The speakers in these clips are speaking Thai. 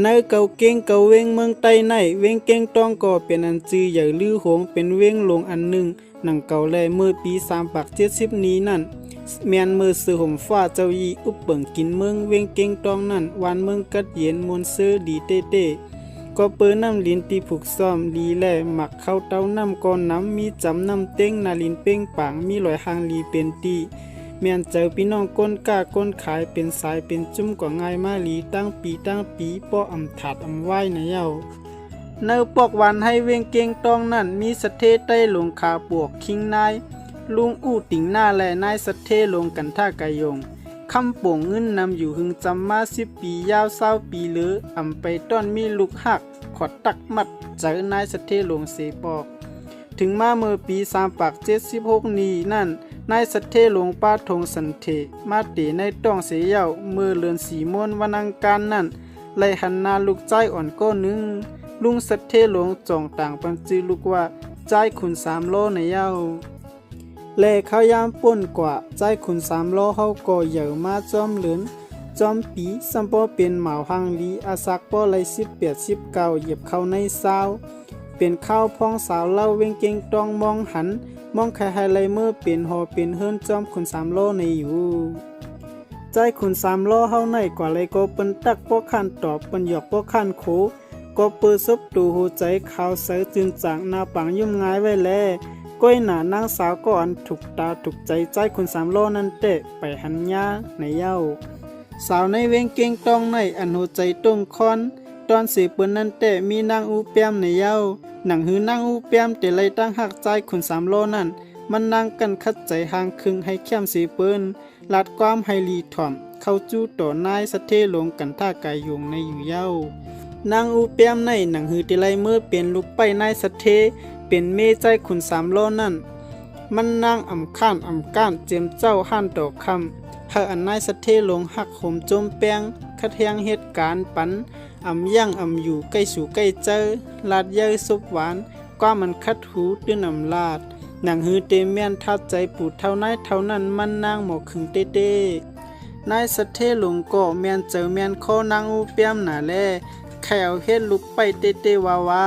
ในเกาเก้งเกาเวงเมืองใต้ในเวงเก้งต้องก็เป็นอันจือใหญ่ลือหงเป็นเวงหลงอันหนึ่งหนังเก่าแลเมื่อปีสามปักเจ็ดสิบนี้นั่นแมนมือสือห่มฟ้าเจ้ายีอุปเปิงกินเมืองเวงเก้งต้องนั่นวันเมืองกัดเย็นมวนซื้อดีเต้เต้ก็เปิดน้ำลินตีผูกซ่อมลีแล่หมักเข้าเต้าน้ำก้อนน้ำมีจำน้ำเต้งนาลินเป้งปางมีลอยหางลีเป็นตี แม่นเจอพี่น้องก้นก้าก้นขายเป็นสายเป็นจุ้มกว่าง่ายมาลีตั้งปีตั้งปีป้ออำถาดอำไหวในเย้าเนอปอกวันให้เวงเกงตองนั่นมีสเทใต้ลงขาปวกคิงนายลุงอู้ติ่งหน้าและนายสเทลงกันท่ากายงคำป่งเงินนำอยู่หึงจำมาสิบปียาวเศร้าปีเหลืออำไปต้อนมีลูกหัก ขอดตักมัดเจอนายสเทลงเสปอก ถึงมาเมื่อปีสามปากเจ็ดสิบหกนี้นั่น นายสะเทหลงป้าทงสันเท มาเตในต้องเสียเยาเมื่อเลือนสีมวนวันอังการนั่นไลหันนาลูกใจอ่อนก็นึง ลุงสัทเทหลวงจองต่างปันจือลูกว่าใจขุนสามโลในเย้าแลเขายามป่นกว่าใจขุนสามโลเฮาก็เหยอมาจอมเหลือนจอมปีสัมปอเป็นเหมาหังลีอาซักป้อไลสิบเปียดสิบเก้าเหยียบเข้าในซา เป็นข้าวพ้องสาวเล่าเวงเก่งตองมองหัน มองใครไฮไลเมื่อเป็นหอเป็นเฮิรนจอมขุนสามโลในอยู่ ใจายขุนสามโลเฮาในกว่าเลยก็เปิ้นตักป้อขันตอบเปิ้นหยอกป้อขันโขก็เปิดซบตูหูใจขาวใสจึงจางหน้าปังยุ่มงายไว้แลก้อยหน้านางสาวก็อันถูกตาถูกใจใจคนสามโลนั่นเตะไปหันยาในเย้าสาวในเวงเก่งต้องในอันหัวใจต้งคอน ตอนสีปืนนั่นเตะมีนางอูเปียมในเย้าหนังหือนางอูเปียมเตะเลยตั้งหักใจคนสามโลนั่น มันนั่งกันคัดใจห่างครึ่งให้เข้มสีปืนลัดความให้ลีถ่อม เข้าจู้ต่อนายสะเทลงกันท่ากายยงในอยู่เย้านางอูเปียมในหนังหือติไลเมื่อเป็นลูกไปนายสะเทเป็นเมใจขุนสามโลนั่น มันนางอ่ำข้านอ่ำก้านเจียมเจ้าห้านดอกคำเฮาอันนายสะเทลงหักหมจมแปงคัดเทียงเหตุการณ์ปัน อ่ำย่างอ่ำอยู่ใกล้สู่ใกล้เจอลาดเย้ยซุปหวานกว่ามันคัดหูตื้นอ่ำลาดหนังหือเตเมียนทัดใจปูดเท่านายเท่านั้นมันนางหมอกขึงเต้เต้นายสะเทลงก็เมียนเจอเมียนข้อนางอูเปียมหนาแลแขวเฮ็ดลุกไปเตเตวาวา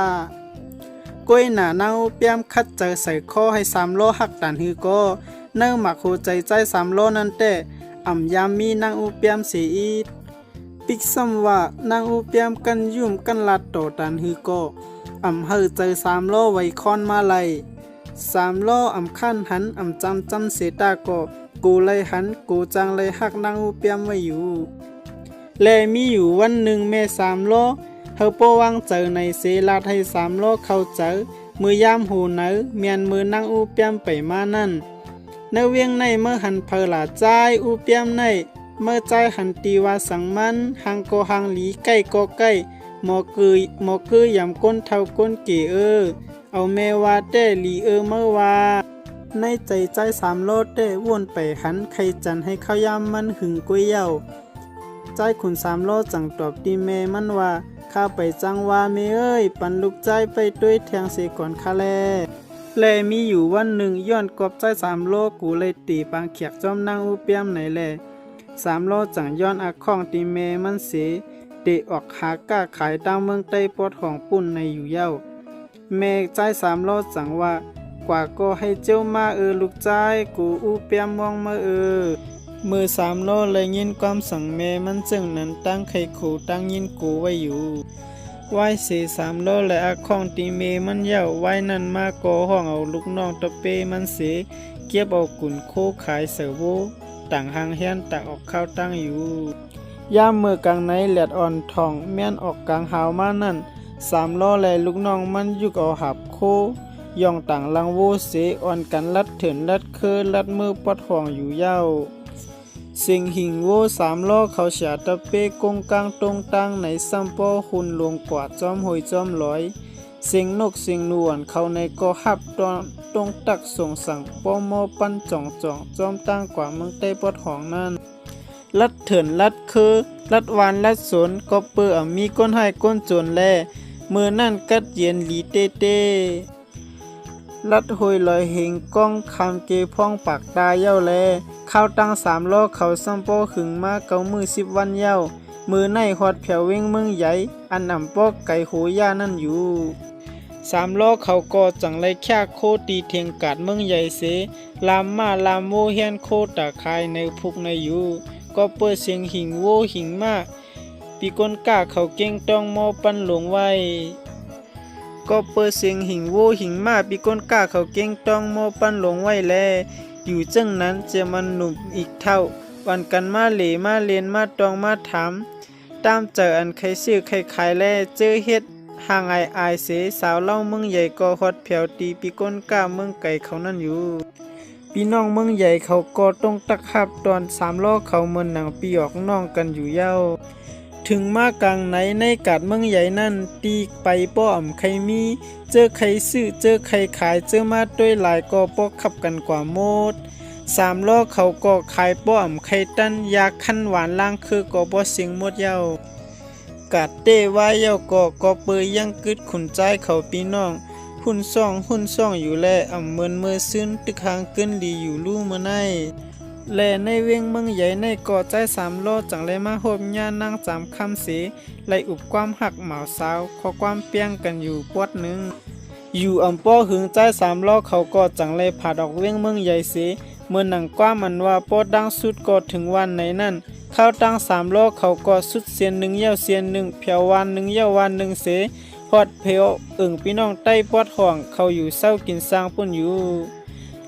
ก้อยหนาเน่าเปียมคัดเจอใส่ข้อให้สามโลหักตันฮือก็เนื่อหมักโหใจใจสามโลนั่นแต่อ่ำยามมีนางอูเปียมเสียอีด ปิกซ้ำว่านางอูเปียมกันยุ่มกันลัดโตตันฮือก็อ่ำเฮอเจอสามโลไวคอนมาไลสามโลอ่ำขั้นหันอ่ำจำจำเสตาก็กูเลยหันกูจังเลยหักนางอูเปียมไว้อยู่ และมีอยู่วันหนึ่งแม่สามโลเฮาโปวางเจอในเสลาดให้สามโลเข้าเจอมือยามหูเนอเมียนมือนั่งอูเปียมไปมานั่นในเวียงในเมื่อหันเพลาใจอูเปียมใน เมื่อใจหันตีว่าสังมันหังโกหังหลีใกล้ก็ใกล้หมอคือหมอคือยำก้นเท่าก้นเกเออ เอาแม่ว่าแต่หลีเออเมื่อว่าในใจใจสามโลดได้วนไปหันใครจันให้ข้าวยามมันหึงกุ้ยเย้าใจขุนสามโลจังตอบดีเมมันว่าข้าไปจังว่าเมเอ้ย ปันลูกใจไปด้วยแทงเสก่อนข้าแลแลมีอยู่วันหนึ่งย้อนกอบใจสามโลกูเลยตีปางเขียกจอมนางอูเปียมไหนแล สามโลจังย้อนอาข้องตีเมมันเสเตออกหาก้าขายตามเมืองใต้ปอดของปุ่นในอยู่เย้าแม่ใจสามโลจังว่ากว่าก็ให้เจ้ามาเออลูกใจกูอูเปียมมองมาเออมือสามโลเลยยินความสั่งแม่มันจึงนั้นตั้งไข่ขู่ตั้งยินกูไว้อยู่ไหวสีสามโลและอาข้องตีเมมันเย่าไหวนั่นมาโกห้องเอาลูกน้องตะเปมันเสเก็บเอากุ่นโคขายเสือโว ต่างหางเฮียนตักออกข้าวตั้งอยู่ย่ามมือกลางในแหลดอ่อนทองแม่นออกกลางหาวมานั่นสามล้อแลลูกน้องมันยุกเอาหับโคย่องต่างลังโวเสอ่อนกันลัดเถินลัดเคอลัดมือปอดห่องอยู่เย้าสิงหิงโวสามล้อเขาเสียตะเปกงกลางตรงตั้งในซัมปอหุนลงกว่าจอมหอยจอมลอย เสียงนกเสียงนวลเขาในก็หับตอนตรงตักส่งสั่งปอมอปันจ่องจ่องจอมตั้งกว่าเมืองใต้ปอดหองนั่นลัดเถินลัดคือลัดวานลัดสนก็เปื่อมีก้นให้ก้นจนแลมือนั่นกัดเย็นหลีเต้เต้ลัดหอยลอยเหงก้องคำเกพ่องปากตาเย้าแลข้าวตั้งสามล้อเขาซัมโปขึงมาเกามือสิบวันเย้ามือในฮอดแผวเวงเมืองใหญ่ อันอำปอกไก่โหย่านั่นอยู่ สามล้อเขาก็จังไรแค่โคตีเทียงกาดเมืองใหญ่เส ลามมาลามโมเฮียนโคตะคายในพุกในอยู่ก็เปิดเสียงหิงโวหิงมาปีก้นกาเขาเก่งต้องมอปันหลงไว้ก็เปิดเสียงหิงโวหิงมาปีก้นกาเขาเก่งต้องมอปันหลงไว้แล อยู่จังนั้นจะมันหนุ่มอีกเท่า วันกันมาเหลมาเลียนมาตองมาถามตามเจออันใครซื้อใครขายแลเจอเฮ็ด ห่างไอายอเสสาวเล่าเมืองใหญ่ก็ฮอดแผวตีปีก้นก้าเมืองไก่เขานั่นอยู่พี่น้องเมืองใหญ่เขาก็ต้องตักหับตอนสามล้อเขาเหมือนหนังปีออกน้องกันอยู่เย้าถึงมากลางไหนในกาดเมืองใหญ่นั่นตีไปป้อมใครมี เจอใครซื้อเจอใครขายเจอมาด้วยหลายก็ปอกขับกันกว่าโมดสามล้อเขาก็ขายป้อมใครตั้นยาขั้นหวานล่างคือก็บ่เสียงหมดเย้า กาดเต้ว่าเย้าก็ก็เปยยังกึดขุนใจเขาพี่น้อง หุ่นซ่องหุ่นซ่องอยู่แลอ่ำเมินเมื่อซึ้นตึกหางเกินดีอยู่ลู่มาในแลในเวียงเมืองใหญ่ในก่อใจสามโลจังเลยมาโฮมย่านั่งสามคำเสไลอุบความหักเหมาสาวขอความเปียงกันอยู่ปวดหนึ่งอยู่อ่ำป้อหึงใจสามล้อเขาก็จังเลยผ่าดอกเวียงเมืองใหญ่เสเมื่อหนังกว้ามันว่าปอดังสุดก็ถึงวันไหนนั่น ข้าตั้งสามโลกเขาก็สุดเสียนหนึ่งเย้าเสียนหนึ่งเพียววันหนึ่งเย้าวันหนึ่งเสพอดเพวเอิ่งพี่น้องใต้ปอดห่องเขาอยู่เศร้ากินสร้างปุ่นอยู่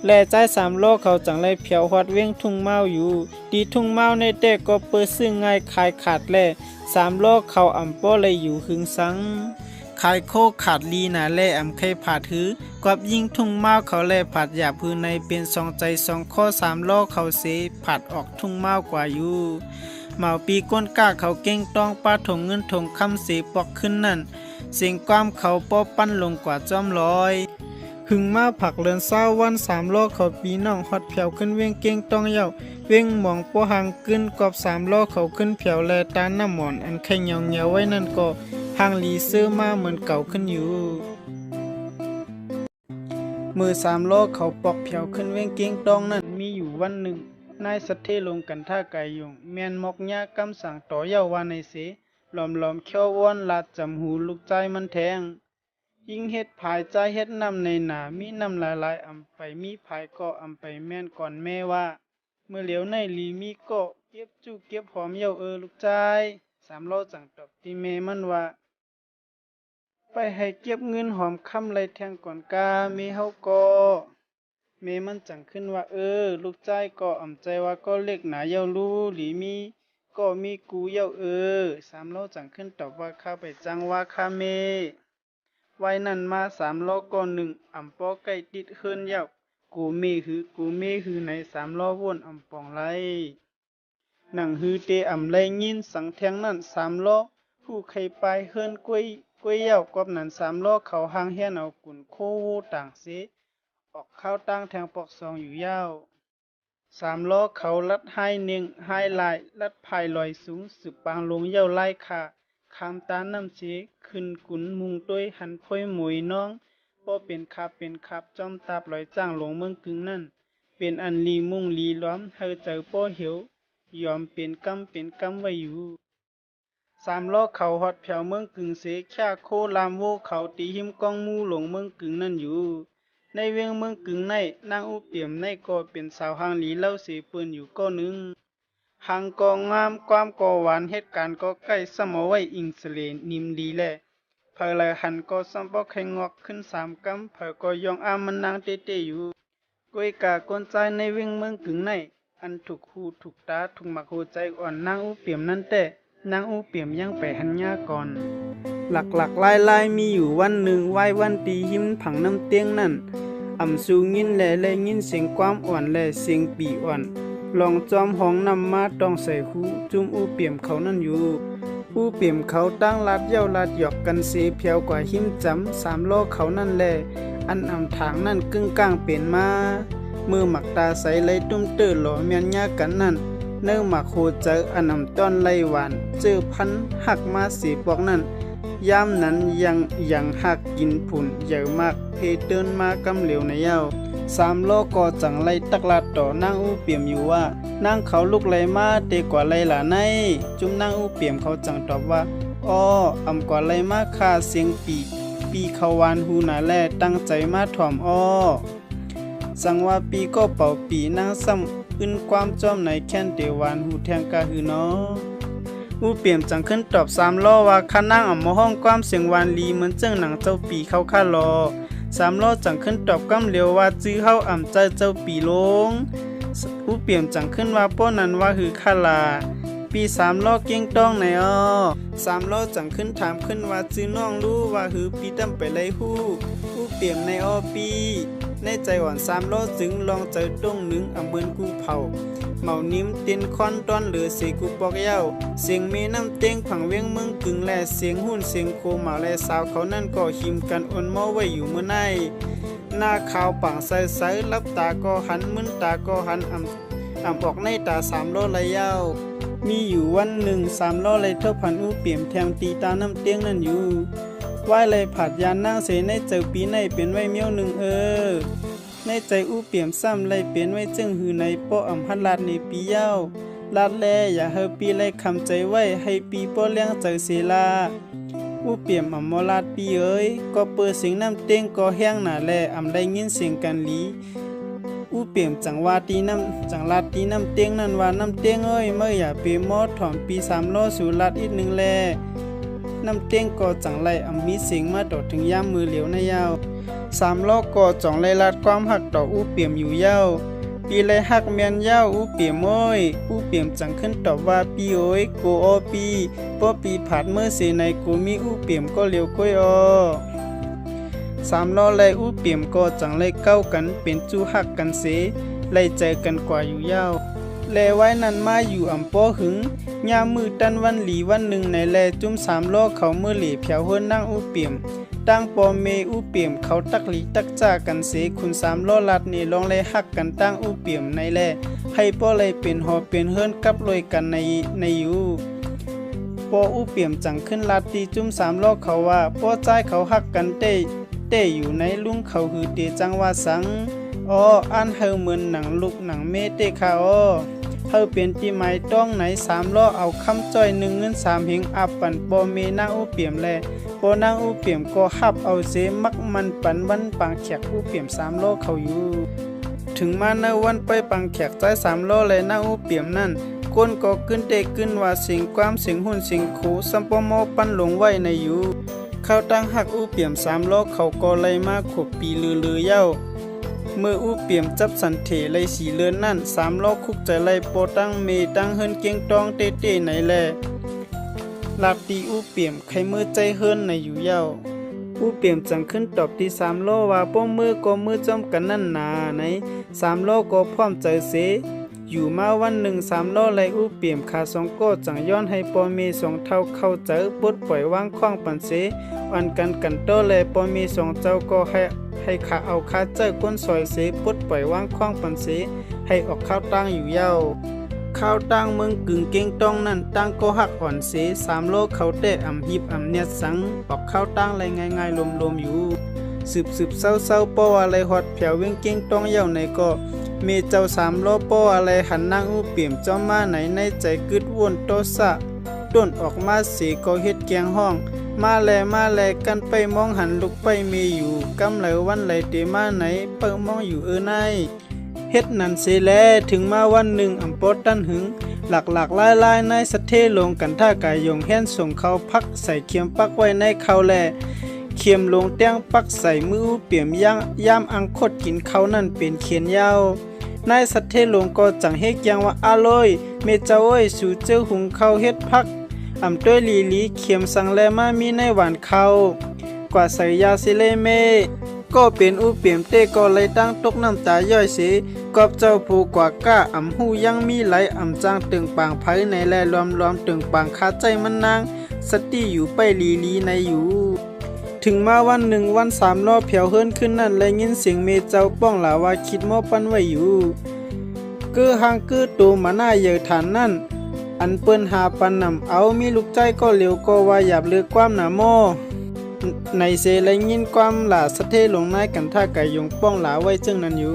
แล่ใจสามโลกเขาจังไรเพียวฮอดเวียงทุ่งเมาอยู่ ดีทุ่งเมาในเด็กก็เปิดซึ่งง่ายขายขาดแล่สามโลกเขาอ่ำป้อเลยอยู่หึงสัง ขายโคขาดลีนาแล่อำเคยผาดถือกับยิ่งทุ่งเมาเขาแล่ผัดหยาพื้นในเป็นสองใจสองข้อสามล้อเขาเสผัดออกทุ่งเมากว่าอยู่เหมาปีก้นกล้าเขาเก่งต้องปาถงเงินถงคำเสปอกขึ้นนั่น เสียงความเขาป้อปั้นลงกว่าจอมลอยหึงมาผักเลือนเศร้าวันสามล้อเขาปีน้องฮอดแผวขึ้นเวียงเก่งต้องเย้าเวียงมองป้อหางขึ้นกอบสามล้อเขาขึ้นแผวแลตาหน้าหมอนอันแข็งเหี่ยวเหี่ยวไว้นั่นก็ หางลีเสื้อมาเหมือนเก่าขึ้นอยู่ มือสามโล้อเขาปอกแผวขึ้นเวียงเก่งตองนั่นมีอยู่วันหนึ่ง นายสัตเทลงกันท่าไก่ยงแมนมอกยากำสั่งต่อเยาว่าในเสหลอมหลอมเขี้ยวว้อนลาดจำหูลูกใจมันแทง ยิ่งเฮ็ดภายใจเฮ็ดนำในหนามีนำหลายๆอำไปมีภายก็อำไปแม่นก่อนแม่ว่า เมื่อเหลียวในลีมีก็เก็บจูเก็บหอมเย้าเออลูกใจสามล้อจังตอบที่แม่มันว่า ไปให้เก็บเงินหอมคำไรแทงก่อนกาเมเฮาก็เมมันจังขึ้นว่า เออ ลูกใจก็อ่ำใจว่าก็เล็กหนาเย้ารู้หลีมีก็มีกูเย้าเออ สามล้อจังขึ้นตอบว่าข้าไปจังว่าข้าเมไว้นั่นมาสามล้อก้อนหนึ่งอ่ำปอไก่ติดเฮินเย้ากูมีหือกูมีหือในสามล้อวนอ่ำปองไรหนังฮือเตอ่ำไรยินสังแทงนั่นสามล้อผู้ใครไปเฮิรนกล้วย กล้ยเย้ากบนั้นสามล้อเขาหางเฮียนเอากุนควูต่างเสออกเข้าตั้งแทงปอกซองอยู่ยาวสามล้อเขาลัดให้เนียงให้ลายลัดภายลอยสูงสืบปางลงเย้าไล่ค่ะคามตาน้ำเชขึ้นกุนมุงด้วยหันพ้อยหมวยน้องปอเป็นคับเป็นคับจอมตาบลอยจ้างหลงเมืองกึ่งนั่น เป็นอันลีมุงลีล้อมเฮอเจอป้อเหียวยอมเป็นกำเป็นกำไว้อยู่ สามล้อเขาฮอดแผวเมืองกึ่งเสแค่โคลามโวเขาตีหิมกองมูหลงเมืองกึ่งนั่นอยู่ ในเวียงเมืองกึ่งในนางอุเปียมในก็เป็นสาวหางหลีเล่าเสปืนอยู่ก็หนึ่งหางกองงามความก่อหวานเหตุการณ์ก็ใกล้สมอไว้อิงสเลนิมดีแลเพอลยหันก็สัมปอกไข่งอกขึ้นสามกำเพอก็ยองอามันนางเตเตอยู่กวยกากวนใจในเวียงเมืองกึ่งในอันถูกหูถูกตาถูกมักหูใจอ่อนนางอุเปียมนั่นแต่ นางอุเปียมยังไปหันยาก่อน หลักๆลายๆมีอยู่วันหนึ่งไหววันตีหิมผังน้ำเตียงนั่นอ่ำสูงินแหล่แลยินเสียงความอ่อนแลเสียงปีอ่อนลองจอมห้องนำมาต้องใส่หูจุ่มอูเปี่ยมเขานั่นอยู่อูเปี่ยมเขาตั้งลัดเย้าลัดหยอกกันเสียเพียวกว่าหิมจำสามโลเขานั่นแหลอันอ่ำถางนั่นกึ่งก้างเปลี่ยนมา มือหมักตาใสไหลตุ้มเตื้อหล่อเมียนยากันนั่น เนื้อหมักโคเจออันำต้นไลหวานเจอพันหักมาสีปอกนั่นยามนั้นยังยังหักกินผุนเยอะมากเพเดินมากำเหลวในเย้าสามโล้อก็จังไล่ตักลาดต่อนางอู้เปี่ยมอยู่ว่านางเขาลุกไลมาเตกว่าไลหลาในจุ่มนางอู้เปี่ยมเขาจังตอบว่าอ้ออำกว่าไลมาค่าเสียงปีปีเขาวานหูหนาแลตั้งใจมาถ่อมอ้อสังว่าปีก็เป่าปีนางซ้ำ อึนความจอมในแค้นเตวานหูแทงกะหือเนาะอู้เปี่ยมจังขึ้นตอบสามล้อว่าข้านั่งอ่ำมห้องความเสียงวานลีเหมือนเจ้าหนังเจ้าปีเข้าค่ารอสามล้อจังขึ้นตอบกำเลียวว่าจื้อเฮาอ่ำใจเจ้าปีลงอู้เปี่ยมจังขึ้นว่าป้อนั้นว่าคือคาลาปีสามล้อเก่งต้องไหนอ้อสามล้อจังขึ้นถามขึ้นว่าจื้อน้องรู้ว่าคือปีตั้มไปเลยฮู้อู้เปี่ยมในอ้อปี ในใจหวานสามล้อจึงลองเจต้งหนึ่งอำเบินกูเผาเมานิ่มตินคอนตอนเหลือเสกูปอกเย้าเสียงมีน้ำเต็งผังเวียงเมืองกึ่งแลเสียงหุ่นเสียงโคหมาแลสาวเขานั่นก็หิมกันอ่อนเมาไว้อยู่เมื่อในหน้าขาวปังใสใสลับตาก็หันมึนตาก็หันอ่ำอ่ำออกในตาสามล้อไหลยามีอยู่วันหนึ่งสามล้อไหลเท่าพันอู้เปี่ยมแทงตีตาน้ำเตียงนั่นอยู่ ไหว้เลยผัดยานนั่งเสในเจอปีในเป็นไว้เมียวหนึ่งเออ ในใจอู้เปี่ยมซ้ำไล่เปลี่ยนไว้จึงหือในโปออำพันลาดในปีเย้าลาดแลอย่าเฮอปีไล่คำใจไว้ให้ปีโปเลี้ยงเจอเสลาอู้เปี่ยมอำมอลาดปีเอ้ยก็เปิดเสียงน้ำเต้งก็แห้งหนาแลอำได้ยินเสียงกันหลีอู้เปี่ยมจังว่าตีน้ำจังลาดตีน้ำเตียงนั่นว่าน้ำเตียงเอ้ยเมื่ออย่าเปมอดถ่อมปีสามโลสู่ลาดอีกหนึ่งแล น้ำเตียงก็จังไล่อำมีเสียงมาตอดถึงย่ามมือเหลียวในยาวสามลอก็จ่องไล่ลาดความหักต่ออู้เปี่ยมอยู่เย้าปีไล่หักเมียนเย้าอู้เปี่ยมโอ้ยอู้เปี่ยมจังขึ้นต่อว่าปีโอ้ยโกโอปีป้อปีผัดเมื่อเสในกูมีอู้เปี่ยมก็เลียวก้อยอสามล้อไลอู้เปี่ยมก็จังไลเก้ากันเป็นจู้หักกันเสไลใจกันกว่าอยู่เย้า แลไว้นั้นมาอยู่อ่ำป้อหึงยามมือตันวันหลีวันหนึ่งในแลจุ้มสามล้อเขาเมื่อเหลีเพียวเฮินนั่งอู้เปี่ยมตั้งปอเมอู้เปี่ยมเขาตักหลีตักจ้ากันเสคุณสามล้อลัดนี่ลองเลยหักกันตั้งอู้เปี่ยมในแลให้ป้อเลยเป็นหอเป็นเฮิรนกับลอยกันในในอยู่ปออู้เปี่ยมจังขึ้นลัดตีจุ้มสามล้อเขาว่าป้อใจเขาหักกันเต้เต้อยู่ในลุงเขาคือเตจังว่าสังอ้ออันเฮาเหมือนหนังลูกหนังเมเตค่ะอ้อ เฮาเป็นที่ไม้ต้องไหนสามล้อเอาคำจ้อยหนึ่งเงินสามเฮงอับปันปอเมนางอู้เปี่ยมแลปอนางอู้เปี่ยมก็ฮับเอาเสมักมันปันวันปังแขกอู้เปี่ยมสามโลเขาอยู่ ถึงมาในวันไปปังแขกใจสามโลเลยนางอู้เปี่ยมนั่นก้นก็ขึ้นเตขึ้นว่าสียงความสียงหุ่นสียงคูสัมปโมปันหลงไว้ในอยู่ เขาตั้งหักอู้เปี่ยมสามโลเขาก็เลยมาขบปีลือลือเย้า มื่ออู้เปี่ยมจับสันเถไลสีเลือนนั่นสามโลคุกใจไลโปตั้งเมตั้งเฮินเกียงตองเตเตไหนแลลาบตีอู้เปี่ยมไขมือใจเฮิรนในอยู่เย้าอู้เปี่ยมจังขึ้นตอบที่สามโลว่าป้อมือก็มือจอมกันนั่นนาในสามโลก็พร้อมใจเส อยู่มาวันหนึ่งสามโลไลอู้เปี่ยมขาสองโก็จังย้อนให้ปอมีสองเท่าเข้าเจอปลดปล่อยว่างคว้างปันเสวันกันกันโตแลยปอมีสองเจ้าก็ให้ให้ขาเอาขาเจอก้นซอยเสปลดปล่อยว่างคว้างปันเสให้ออกข้าวตั้งอยู่เย้าข้าวตั้งเมืองกึ่งเก่งต้องนั่นตั้งก็หักอ่อนเสสามโลเขาเตะอ่ำหิบอ่ำเนียดสังออกข้าวตั้งไรง่ายๆลมๆอยู่สืบสืบเศร้าเศร้าป้ออะไรหอดแผวเวียงเก่งต้องเย่าในก็ มีเจ้าสามโลปออะไรหันนางอู้เปี่ยมจอมมาไหนในใจกึดวนโตสะต้นออกมาสีก็เฮ็ดแกงห้อง มาแลมาแลกันไปมองหันลุกไปเมอยู่กำไหลวันไหลเตมาไหนเปิงมองอยู่เออในเฮ็ดนันเสแลถึงมาวันหนึ่งอำปอตันหึง หลักหลักลายลายในสะเทลงกันท่ากายยงแห่นส่งเขาพักใส่เขียมปักไว้ในเขาแล เขียมลงเตียงปักใส่มือเปี่ยมย่างย่ามอังคดกินเขานั่นเป็นเขียนยาวนายสัตเทลงก็จังเฮกยังว่าอาลอยเมเจ้าเอ้ยสู่เจ้าหุงเขาเฮ็ดพักอำต้วยลีลีเขียมสังแลมามีในหวานเขากว่าใส่ยาสิเลเมก็เป็นอูเปี่ยมเต้ก็เลยตั้งตกน้ำตาย่อยเสีกอบเจ้าผู้กว่าก้าอ่ำหูยังมีไหลอ่ำจางตึงปางไผในแลรวมรวมตึงปางคาใจมันนางสติอยู่ไปลีลีในอยู่ ถึงมาวันหนึ่งวันสามรอบเพียวเฮิรนขึ้นนั่นและยินเสียงเมเจ้าป้องหลาว่าคิดมอปั้นไว้อยู่กือหางกือตูมาหน้าเยอฐานนั่น อันเปิ้นหาปันนำเอามีลูกใจก็เหลียวก็ว่าหยาบเลือกความหนาหม้อในเซเลยยินความหลาสะเทลงนายกันท่าไก่ยงป้องหลาไว้จึงนั้นอยู่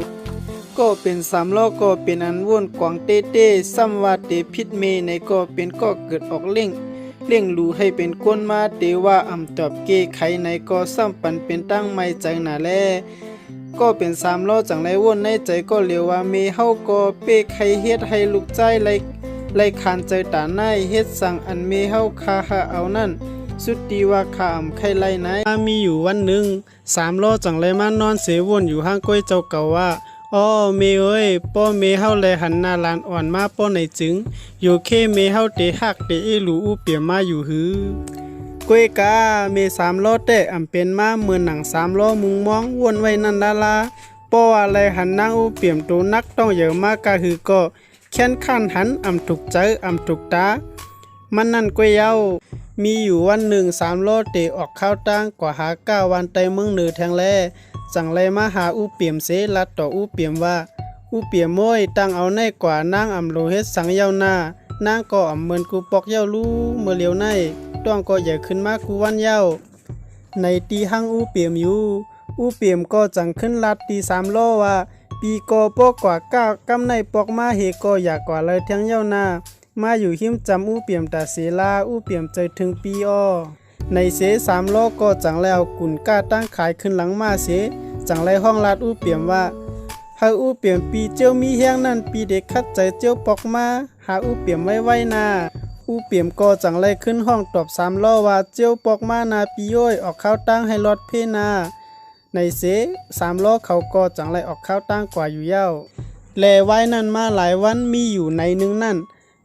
ก็เป็นสามล้อก็เป็นอันวุ่นกวางเต้เต้ซ้ำว่าเตพิษเมในก็เป็นก็เกิดออกเล่ง เล่งรูให้เป็นก้นมาเตว่าอ่ำตอบเกไขในก็ซ้ำปันเป็นตั้งไม่ใจหนาแลก็เป็นสามล้อจังไรว่นในใจก็เลียวว่าเมเฮาก็เป้ไขเฮ็ดให้ลูกใจไรไรคานใจตาหน้ายเฮ็ดสั่งอันเมเฮาคาหาเอานั่นสุดดีว่าขามใครไล่ไหนมีอยู่วันหนึ่งสามล้อจังไรมานอนเสวนอยู่ห้างก้อยเจ้าเก่าว่า อ้อเมเอ้ยป้อเมเฮาแลหันหน้าลานอ่อนมาป้อไหนจึงอยู่เคเมเฮาเตหักเตอีหลูอูเปียมาอยู่หือก้วยกาเมสามล้อเตะอำเป็นมาเมือนหนังสามล้อมุงมองวนไว้นั่นดาลาป้ออะไรหันนาอูเปี่ยมตัวนักต้องเยอะมากกะหือก็แค้นขันหันอำถูกใจอำถูกตามันนั่นก้วยเย้ามีอยู่วันหนึ่งสามล้อเตะออกข้าวตั้งกว่าหาเก้าวันไตเมืองเหนือแทงแล จังไรมาหาอูเปียมเสลัดต่ออูเปียมว่าอูเปียมม้อยตั้งเอาในกว่านางอำโลเฮ็ดสังเย้าหน้านางก็อำเมินกูปอกเย้ารู้เมื่อเลียวในต้องก็อย่าขึ้นมากูวันเย้าในตีห้างอูเปียมอยู่อูเปียมก็จังขึ้นลัดตีสามล้อว่าปีกอปอกกว่าก้าวกำในปอกมาเฮก็อยากกว่าเลยทั้งเย้าหน้ามาอยู่หิมจำอูเปียมตาเสลาอูเปียมใจถึงปีอ้อในเสสามล้อก็จังแล้วกุนก้าตั้งขายขึ้นหลังมาเส จังไรห้องลาดอู้เปี่ยมว่าหาอู้เปี่ยมปีเจ้ามีแห้งนั่นปีเด็กคัดใจเจ้าปอกมาหาอู้เปี่ยมไว้ไว้นาอู้เปี่ยมก็จังไรขึ้นห้องตอบสามล้อว่าเจ้าปอกมานาปีย้อยออกข้าวตั้งให้รถเพนาในเสสามล้อเขาก็จังไรออกข้าวตั้งกว่าอยู่เย้าแลไว้นั่นมาหลายวันมีอยู่ในหนึงนั่น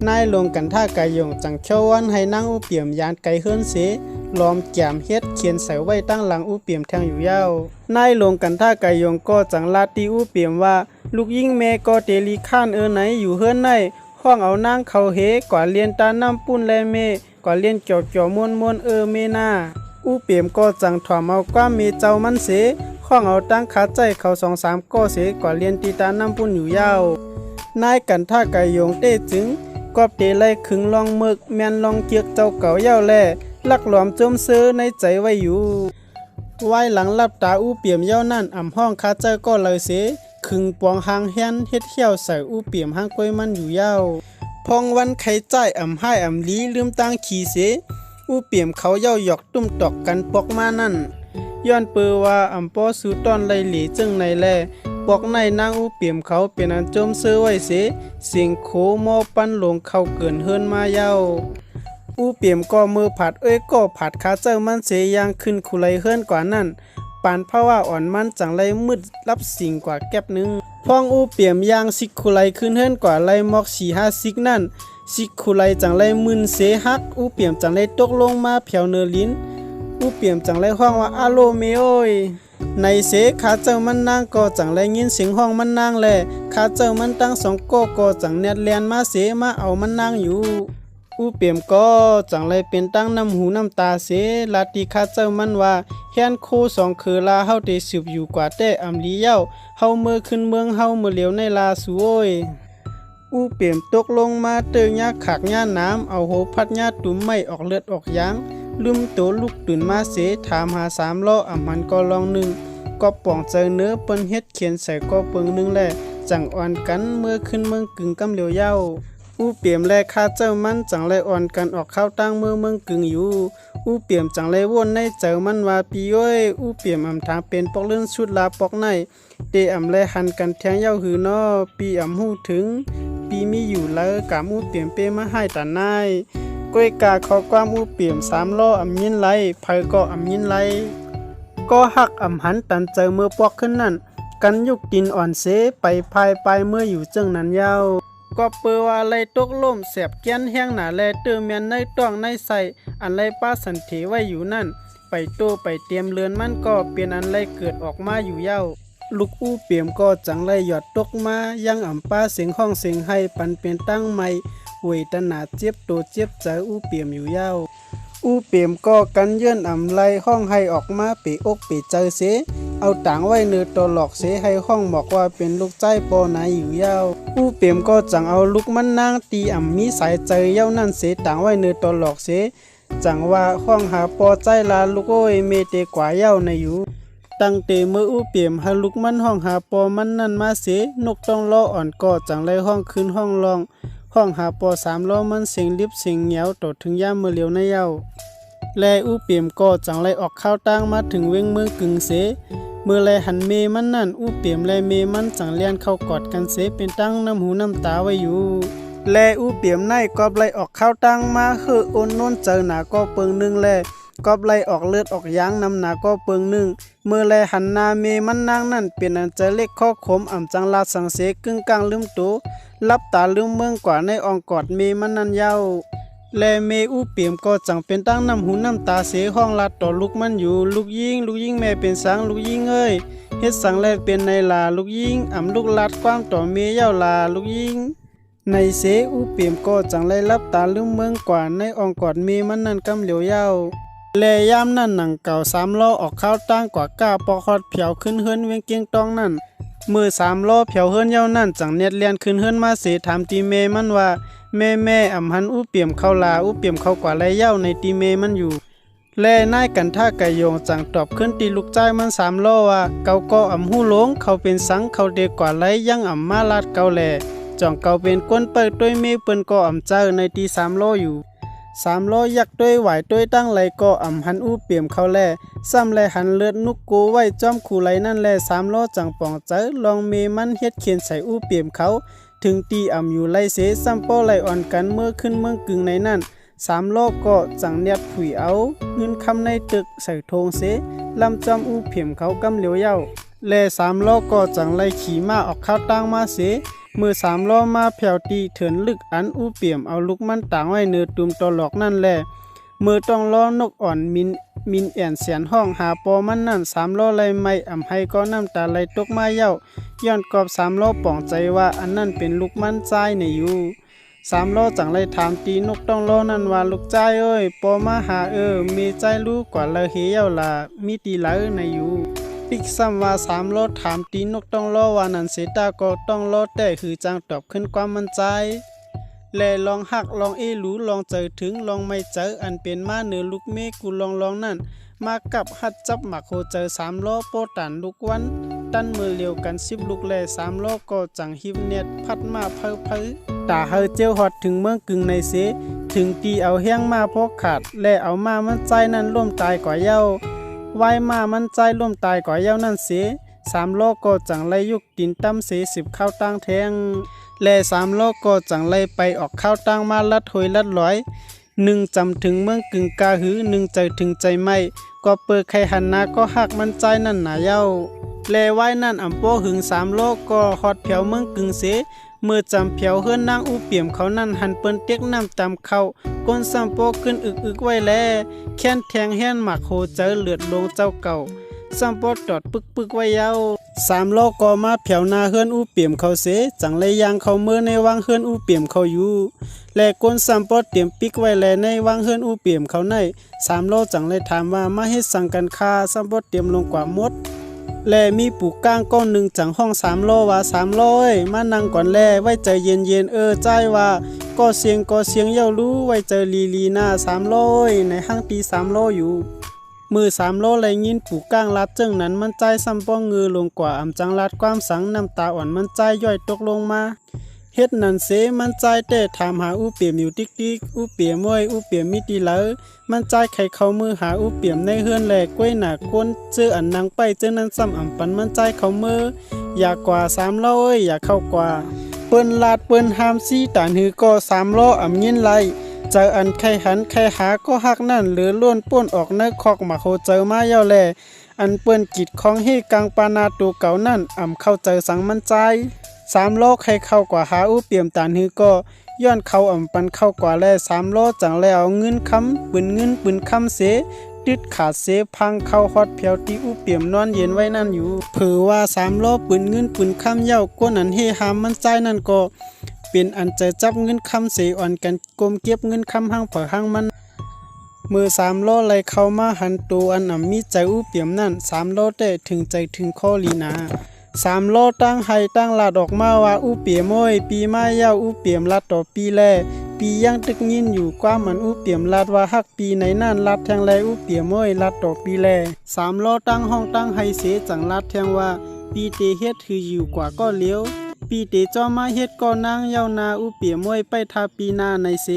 นายลงกันท่ากายงจังเขียววันให้นั่งอูเปี่ยมยานไกลเฮิรนเส ล้อมแกมเฮ็ดเขียนใส่ไว้ตั้งหลังอูเปี่ยมแทงอยู่ยาวนายลงกันท่าไกยงก็จังลาตีอูเปี่ยมว่า ลูกยิ่งเมก็เตลีข้านเออไหนอยู่เฮิรนในห้องเอานางเขาเฮกว่าเรียนตาน้ำปุ้นแลเมกว่าเรียนเกี่ยวเกี่ยวมวนมวนเออเมนาอูเปี่ยมก็จังถอมเอาความเมเจ้ามันเสห้องเอาตั้งขาใจเขาสองสามก็เสกว่าเรียนตีตาน้ำปุ้นอยู่ยาวนายกันท่าไกยงเต้จึงกอบเตไลขึงลองมึกแมนลองเกียกเจ้าเก่าเย้าแล่ลักหลอมจมเซื้อในใจไว้อยู่ไว้หลังลับตาอู้เปี่ยมเย้านั่นอ่ำห้องคาเจ้าก็เลยเสขึงปวงหางเฮียนเฮ็ดเขี้ยวใส่อู้เปี่ยมห้างกล้วยมันอยู่เย้าพองวันไข่ใจอ่ำให้อ่ำลีลืมตั้งขี่เสอู้เปี่ยมเขาเย้าหยอกตุ้มตอกกันปอกมานั่นย้อนเปือว่าอ่ำป้อสูต้อนไลหลีจึงในแลบอกในนางอูเปี่ยมเขาเป็นอันจมเสื้อไว้เสเสียงโคมอปั้นหลงเข้าเกินเฮิรนมาเย้า อูเปี่ยมก็มือผัดเอ้ยก็ผัดขาเจ้ามันเสียยางขึ้นคุไลเฮิรนกว่านั่นปานเพราะว่าอ่อนมันจังไรมืดรับสิ่งกว่าแก็บหนึงพ้องอูเปี่ยมยางสิกคุไลขึ้นเฮิรนกว่าไรมอกสีห้าสิกนั่นสิกคุไลจังไรมึนเสฮักอูเปี่ยมจังไรตกลงมาแผวเนอลิ้นอูเปี่ยมจังไรห้องว่าอาโลเมโอยในเสขาเจ้ามันนางก็จังไรยินเสียงห้องมันนางแลขาเจ้ามันตั้งสองโกก็จังเน็ดเลียนมาเสมาเอามันนางอยู่ อูเปี่ยมก็จังไรเป็นตั้งน้ำหูน้ำตาเสลาติขาเจ้ามันว่าเฮียนโคสองคือลาเฮาได้สืบอยู่กว่าแต่อำลีเย้าเฮาเมื่อขึ้นเมืองเฮาเมื่อเหลียวในลาสวยอูเปี่ยมตกลงมาเตยยาขักยาน้ำเอาโหพัดยาตุ่มไม่ออกเลือดออกยางลืมตัวลูกตื่นมาเสถามหาสามล้ออ่ำมันก็ลองหนึ่งก็ป่องใจเนื้อเปิ้นเฮ็ดเขียนใส่ก็เปิงหนึงแหละจังอ่อนกันเมื่อขึ้นเมืองกึ่งกำเหลียวเย้า อู้เปี่ยมแลคาเจ้ามันจังไรอ่อนกันออกเข้าตั้งเมืองเมืองกึ่งอยู่ อู้เปี่ยมจังไรวนในเจอมันว่าปีย้อยอู้เปี่ยมอ่ำทางเป็นปอกเลื่อนสุดลาปอกในเตอ่ำไรหันกันแทงเย้าหือนอปีอ่ำหูถึง ปีมีอยู่แล้วกามอู้เปี่ยมเป้มาให้ตานายก้อยกาขอความอู้เปี่ยมสามล้ออำยินไหลไผก็อ่ำยินไหลก็หักอ่ำหันตันเจอเมื่อปอกขึ้นนั่น กันยุกดินอ่อนเสไปภายไปเมื่ออยู่จึงนั้นยาว ก็เปือว่าอะไรตกล่มแสบแก้นแห้งหนาแลเตื้อเมียนในต้องในใส่อันไรป้าสันเถไว้อยู่นั่น ไปโตไปเตรียมเรือนมันก็เป็นอันไรเกิดออกมาอยู่เย้าลูกอู้เปี่ยมก็จังไรหยอดตกมายังอ่ำป้าเสียงห้องเสียงให้ปันเป็นตั้งใหม่เวยตนาเจ็บโตเจ็บใจอู้เปี่ยมอยู่เย้าอู้เปี่ยมก็กันเยื่อนอ่ำไล่ห้องให้ออกมาปีอกปีใจเส เอาต่างไว้เนือตัวหลอกเสให้ห้องบอกว่าเป็นลูกใจปอไหนอยู่ยาวอู้เปี่ยมก็จังเอาลูกมันนางตีอ่ำมีสายใจเย้านั่นเสต่างไว้เนือตัวหลอกเสจังว่าห้องหาปอใจลาลูกโอ้ยเมเตกว่าเย้าในอยู่ตั้งเตเมื่ออู้เปี่ยมหาลูกมันห้องหาปอมันนั่นมาเสนกต้องล้ออ่อนก่อจังไรห้องขึ้นห้องรองห้องหาปอสามล้อมันเสียงลิบเสียงเหนียวต่อถึงย่ามมือเลียวในเย้า แลอู้เปี่ยมก็จังไรออกข้าวตั้งมาถึงเว้งเมืองกึ่งเสเมื่อแลหันเมมันนั่นอู้เปี่ยมแลเมมันจังเลียนเข้ากอดกันเสเป็นตั้งน้ำหูน้ำตาไว้อยู่แลอู้เปี่ยมในกอบไลออกข้าวตั้งมาเฮือโอนน้นเจอหนาก็เปิงหนึงแลกอบไลออกเลือดออกยางนำหนาก็เปิงหนึงเมื่อแลหันหนาเมมันนางนั่นเป็นอันจอเล็กข้อขมอ่ำจังลาสังเสกึ่งกลางลืมตูรับตาลืมเมืองกว่าในองกอดเมมันนั่นยาว แลเมอู้เปียมก็จังเป็นตั้งน้ำหูน้ำตาเสห้องลาดต่อลูกมันอยู่ลูกยิงลูกยิงแม่เป็นสังลูกยิงเอ้ยเฮ็ดสังแลเป็นในลาลูกยิงอ่ำลูกลาดความต่อเมเย้าลาลูกยิงในเสอูเปียมก็จังไล่รับตาลืมเมืองกว่าในองกอดเมมันนั่นกำเหลียวเย้าแลยามนั่นหนังเก่าสามล้อออกข้าวตั้งกว่าก้าปอคอดเผียวขึ้นเฮือนเวียงเกียงตองนั่นมือสามล้อเผียวเฮือนเย้านั่นจังเน็ดเลียนขึ้นเฮือนมาเสถามตีเมมันว่า แม่แม่อำหันอู้เปี่ยมเข้าลาอู้เปี่ยมเข้ากว่าไรเย้าในตีเมมันอยู่ แล่นายกันท่าไก่โยงจังตอบขึ้นตีลูกใจมันสามล้อว่าเกาก็อำหู้หลงเขาเป็นสังเขาเด็กกว่าไรยังอำมาลาดเกาแหล่จ่องเกาเป็นก้นเปิดด้วยเมเปิ้นก็อำเจอในตีสามล้ออยู่สามล้อยักด้วยไหวด้วยตั้งไหลก็อำหันอู้เปี่ยมเขาแล่ซ้ำแลหันเลือดนุกกูไว้จอมขู่ไหลนั่นแลสามล้อจังป่องเจอลองเมมันเฮ็ดเขียนใส่อู้เปี่ยมเขา ถึงตีอ่ำอยู่ไล่เสซัมโปไลอ่อนกันเมื่อขึ้นเมืองกึ่งในนั่นสามโลกก็จังเนียดผุยเอา เงินคำในตึกใส่โทงเสลำจอมอู้เพียมเขากำเหลียวเย้าแลสามโลกก็จังไล่ขี่มาออกข้าวตั้งมาเสมือสามล้อมาแผ่วตีเถินลึกอันอู้เปี่ยมเอาลูกมันต่างไว้เนื้อตุมตอหลอกนั่นแหละ มือต้องล้อนกอ่อนมินมินแอนเสียนห้องหาปอมันนั่นสามล้อไล่ไม่อ่ำให้ก็น้ำตาไหลตกมาเย้าย้อนกอบสามล้อป่องใจว่าอันนั้นเป็นลูกมันใจในอยู่สามล้อจังเลยถามตีนกต้องล้อนั่นว่าลูกใจเอ้ยปอมาหาเออมีใจรู้กว่าเลยเฮียวล่ะมีตีละเออในอยู่ปิกซ้ำว่าสามล้อถามตีนกต้องล้อว่านั่นเสตาก็ต้องล้อแต่คือจังตอบขึ้นความมั่นใจ แลลองหักลองเอหรูลองเจอถึงลองไม่เจออันเป็นมาเนือลูกเมฆกูลองลองนั่น มากับหัดจับหมักโคเจอสามล้อโปตันลูกวัน ตั้นมือเลียวกันสิบลูกแล่สามล้อก็จังหิบเน็ตพัดมาเพ้อเพ้อตาเฮอเจียวฮอดถึงเมืองกึ่งในเสถึงตีเอาแห้งมาพกขาด และเอามามันใจนั่นร่วมตายกว่าเย้าไว้มามันใจร่วมตายกว่าเย้านั่นเสสามล้อก็จังไลยุกดินตั้มเสสิบข้าวตั้งแทง และสามล้อก็จังไลไปออกข้าวตั้งมาลัดหอยลัดร้อยหนึ่งจำถึงเมืองกึ่งกาหือหนึ่งใจถึงใจไม่ก็เปิดไขหันนาก็หักมันใจนั่นหนาเย้าแลไว้นั่นอ่ำโปหึงสามโลกก็ฮอดเผวเมืองกึ่งเสเมื่อจำเผียวเฮือนนางอูเปี่ยมเขานั่นหันเปิ้นเตียกน้ำตามเขาก้นซ้ำโปขึ้นอึกอึกไว้แลแค้นแทงแห่นหมักโหเจอเลือดลงเจ้าเก่า ซ้ำโปตอดปึกปึกไว้ยาวสามโลกก็มาเผียวนาเฮือนอู้เปี่ยมเขาเส จังเลยยางเขาเมื่อในวังเฮือนอู้เปี่ยมเขาอยู่ และก้นซ้ำโปเตรียมปิกไว้แลในวังเฮือนอู้เปี่ยมเขาในสามโลจังเลยถามว่ามาเฮ็ดสังกันคาซ้ำโปเตรียมลงกว่ามดและมีปลูกก้างก้อนหนึ่งจังห้องสามโลว่าสามโลเอ้ยมานั่งก่อนแลไว้ใจเย็นเย็นๆเออใจว่าก็เสียงก็เสียงเย้ารู้ไว้เจอลีลีหน้าสามโลเอ้ยในห้างตีสามโลอยู่ มือสามโลไรยินปูกก้างลัดจึงนั้นมันใจซ้ำป้องงือลงกว่าอำจังลัดความสังน้ำตาอ่อนมันใจย่อยตกลงมาเฮ็ดนันเสมันใจแต่ถามหาอู้เปี่ยมอยู่ติ๊กติ๊กอู้เปี่ยมวยอู้เปี่ยมมิตีเหลอมันใจไข่เข้ามือหาอู้เปี่ยมในเฮือนแหลกกล้วยหนาก้นเจออันนางไปเจอนั้นซ้ำอ่ำปันมันใจเข้ามืออยากกว่าสามล้อเอ้ยอยากเข้ากว่าเปิ้นลาดเปิ้นหามซี่ตานหือก็สามล้ออ่ำยินไหล เจออันไข่หันไข่หาก็หักนั่นหลือล้วนป้นออกในคอกมาโคเจอมาเย้าแลอันเปิ้นกิดของเฮกังปานาตัวเก่านั่นอ่ำเข้าเจอสังมันใจสามโลกให้เข้ากว่าหาอู้เปี่ยมตานฮือก็ย้อนเข้าอ่ำปันเข้ากว่าแลสามโลจังแล้วเอาเงินคำปืนเงินปืนคำเสติดขาดเสพังเข้าฮอดเพียวที่อู้เปี่ยมนอนเย็นไว้นั่นอยู่เผือว่าสามโลปืนเงินปืนคำเย้าก้นอันเฮหามมันใจนั่นก็ เป็นอันจะจับเงินคำเสียอ่อนกันกลมเก็บเงินคำห้างเผอห้างมัน มือสามโลไหลเข้ามาหันตัวอันอ่ำมีใจอู้เปี่ยมนั่นสามโลได้ถึงใจถึงข้อลีนาสามโลตั้งให้ตั้งลาดออกมาว่าอู้เปี่ยมโอยปีมาเย้าอู้เปี่ยมลาดต่อปีแลปียังตึกยินอยู่กว่ามันอุเปี่ยมลาดว่าฮักปีไหนนั่นลาดแทงแลอุเปี่ยมม้อยลาดต่อปีแลสามล้อตั้งห้องตั้งไฮเสจังลาดแทงว่าปีเตเฮ็ดคืออยู่กว่าก็เลี้ยว ปีเตจอมาเฮ็ดก็นางเย้านาอุเปียมม้อยไปทาปีนาในเส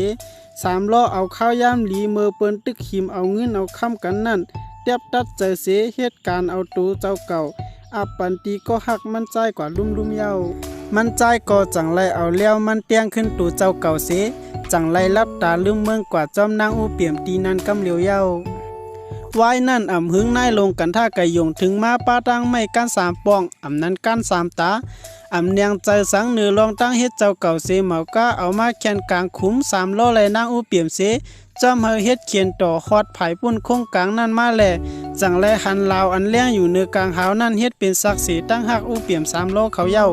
สามล้อเอาข้าวยามหลีเมอเปิ้นตึกหิมเอาเงินเอาค้ำกันนั่นเตียบตัดใจเสเหตุการณ์เอาตูเจ้าเก่าอับปันตีก็หักมันใจกว่าลุ่มลุ่มเย้ามันใจก็จังไรเอาเลี้ยวมันเตียงขึ้นตูเจ้าเก่าเสจังไรรับตาลืมเมืองกว่าจอมนางอูเปี่ยมตีนันกำเหลียวเย้า วายนั่นอ่ำหึงนายลงกันท่าไก่ยงถึงมาป้าตั้งไม่กันสามปองอ่ำนั้นกันสามตาอ่ำเนียงใจสังเนือลองตั้งเฮ็ดเจ้าเก่าเสเหมาก็เอามาแขนกลางคุ้มสามล้อไหลนางอูเปี่ยมเสจอมเฮเฮ็ดเขียนต่อฮอดไผปุ้นคงกลางนั่นมาแลจังไรหันลาวอันเลี้ยงอยู่เนือกลางหาวนั่นเฮ็ดเป็นศักดิ์ศรีตั้งหักอูเปี่ยมสามล้อเขาเย้า